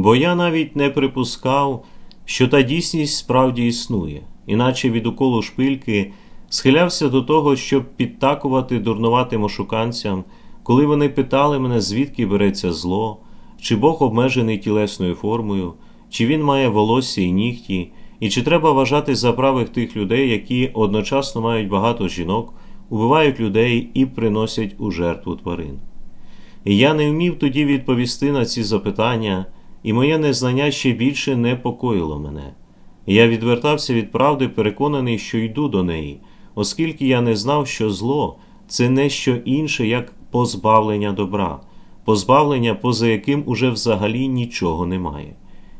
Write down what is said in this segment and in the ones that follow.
бо я навіть не припускав, що та дійсність справді існує, іначе від уколу шпильки схилявся до того, щоб підтакувати дурнуватим ошуканцям, коли вони питали мене, звідки береться зло, чи Бог обмежений тілесною формою, чи він має волосся і нігті, і чи треба вважати за правих тих людей, які одночасно мають багато жінок, убивають людей і приносять у жертву тварин. І я не вмів тоді відповісти на ці запитання, і моє незнання ще більше непокоїло мене. Я відвертався від правди, переконаний, що йду до неї, оскільки я не знав, що зло це не що інше, як позбавлення добра, позбавлення, поза яким уже взагалі нічого немає.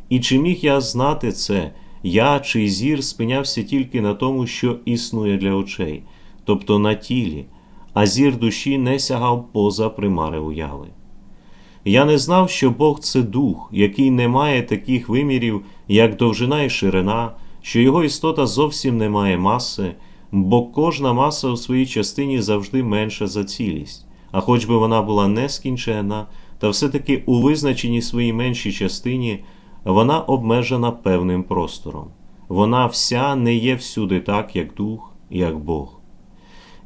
І чи міг я знати це, я чий зір спинявся тільки на тому, що існує для очей, тобто на тілі, а зір душі не сягав поза примари уяви. Я не знав, що Бог це дух, який не має таких вимірів, як довжина і ширина, що його істота зовсім не має маси, бо кожна маса у своїй частині завжди менша за цілість, а хоч би вона була нескінченна, та все-таки у визначеній своїй меншій частині вона обмежена певним простором. Вона вся не є всюди так, як дух, як Бог.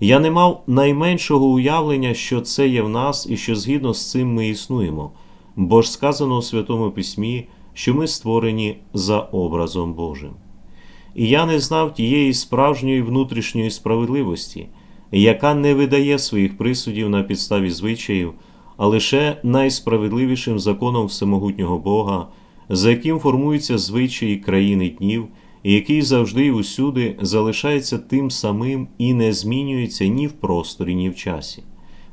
Я не мав найменшого уявлення, що це є в нас і що згідно з цим ми існуємо, бо ж сказано у Святому Письмі, що ми створені за образом Божим. І я не знав тієї справжньої внутрішньої справедливості, яка не видає своїх присудів на підставі звичаїв, а лише найсправедливішим законом всемогутнього Бога, за яким формуються звичаї країни днів який завжди і усюди залишається тим самим і не змінюється ні в просторі, ні в часі.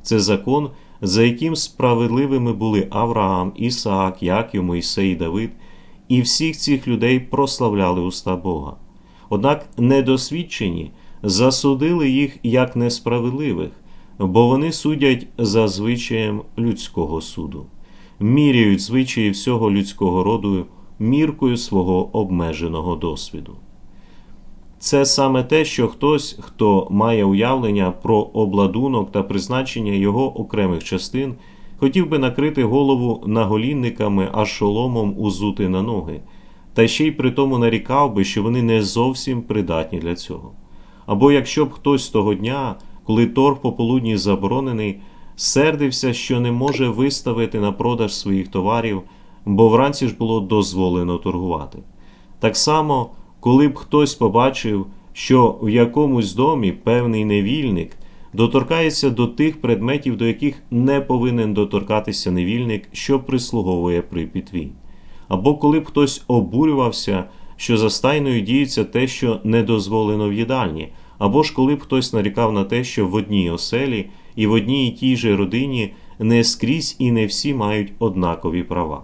Це закон, за яким справедливими були Авраам, Ісаак, Яків, Мойсей Давид, і всіх цих людей прославляли уста Бога. Однак недосвідчені засудили їх як несправедливих, бо вони судять за звичаєм людського суду, міряють звичаї всього людського роду міркою свого обмеженого досвіду. Це саме те, що хтось, хто має уявлення про обладунок та призначення його окремих частин, хотів би накрити голову наголінниками, а шоломом узути на ноги, та ще й при тому нарікав би, що вони не зовсім придатні для цього. Або якщо б хтось того дня, коли торг пополудні заборонений, сердився, що не може виставити на продаж своїх товарів бо вранці ж було дозволено торгувати. Так само, коли б хтось побачив, що в якомусь домі певний невільник доторкається до тих предметів, до яких не повинен доторкатися невільник, що прислуговує при пітві. Або коли б хтось обурювався, що за стайною діється те, що не дозволено в їдальні, або ж коли б хтось нарікав на те, що в одній оселі і в одній і тій же родині не скрізь і не всі мають однакові права.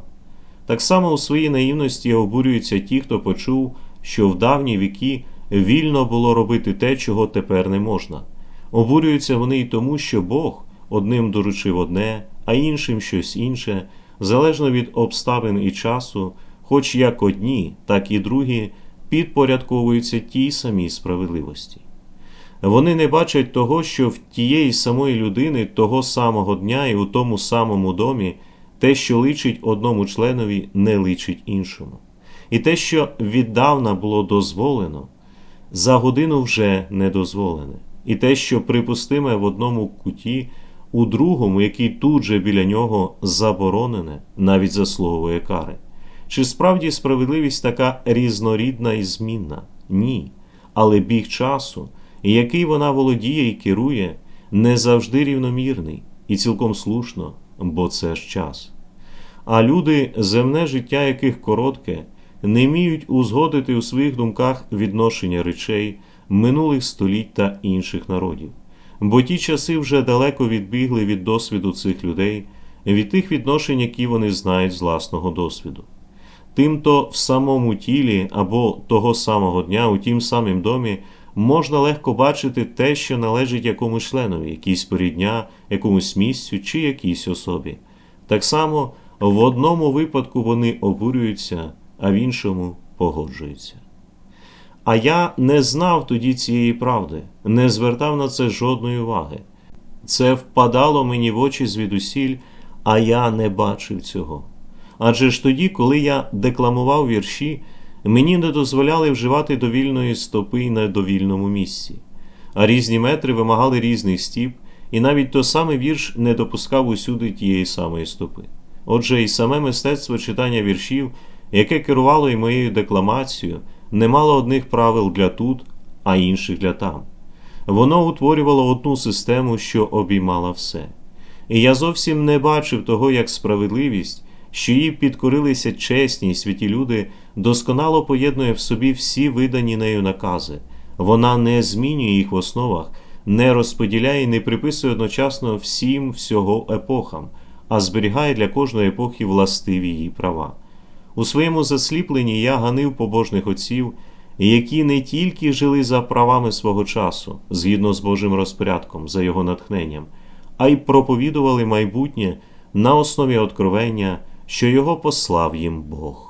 Так само у своїй наївності обурюються ті, хто почув, що в давні віки вільно було робити те, чого тепер не можна. Обурюються вони й тому, що Бог одним доручив одне, а іншим щось інше, залежно від обставин і часу, хоч як одні, так і другі підпорядковуються тій самій справедливості. Вони не бачать того, що в тієї самої людини того самого дня і у тому самому домі. Те, що личить одному членові, не личить іншому. І те, що віддавна було дозволено, за годину вже не дозволене. І те, що припустиме в одному куті, у другому, який тут же біля нього заборонене, навіть заслуговує кари. Чи справді справедливість така різнорідна і змінна? Ні. Але біг часу, який вона володіє і керує, не завжди рівномірний і цілком слушно бо це ж час. А люди, земне життя яких коротке, не вміють узгодити у своїх думках відношення речей, минулих століть та інших народів, бо ті часи вже далеко відбігли від досвіду цих людей, від тих відношень, які вони знають з власного досвіду. Тимто в самому тілі або того самого дня у тім самім домі можна легко бачити те, що належить якомусь членові, якійсь порі дня, якомусь місцю чи якійсь особі. Так само в одному випадку вони обурюються, а в іншому погоджуються. А я не знав тоді цієї правди, не звертав на це жодної уваги. Це впадало мені в очі звідусіль, а я не бачив цього. Адже ж тоді, коли я декламував вірші, мені не дозволяли вживати довільної стопи на довільному місці, а різні метри вимагали різних стіп, і навіть той самий вірш не допускав усюди тієї самої стопи. Отже, і саме мистецтво читання віршів, яке керувало і моєю декламацією, не мало одних правил для тут, а інших для там. Воно утворювало одну систему, що обіймала все. І я зовсім не бачив того, як справедливість, що їй підкорилися чесні й святі люди, досконало поєднує в собі всі видані нею накази. Вона не змінює їх в основах, не розподіляє і не приписує одночасно всім всього епохам, а зберігає для кожної епохи властиві її права. У своєму засліпленні я ганив побожних отців, які не тільки жили за правами свого часу, згідно з Божим розпорядком, за його натхненням, а й проповідували майбутнє на основі откровення, що його послав їм Бог.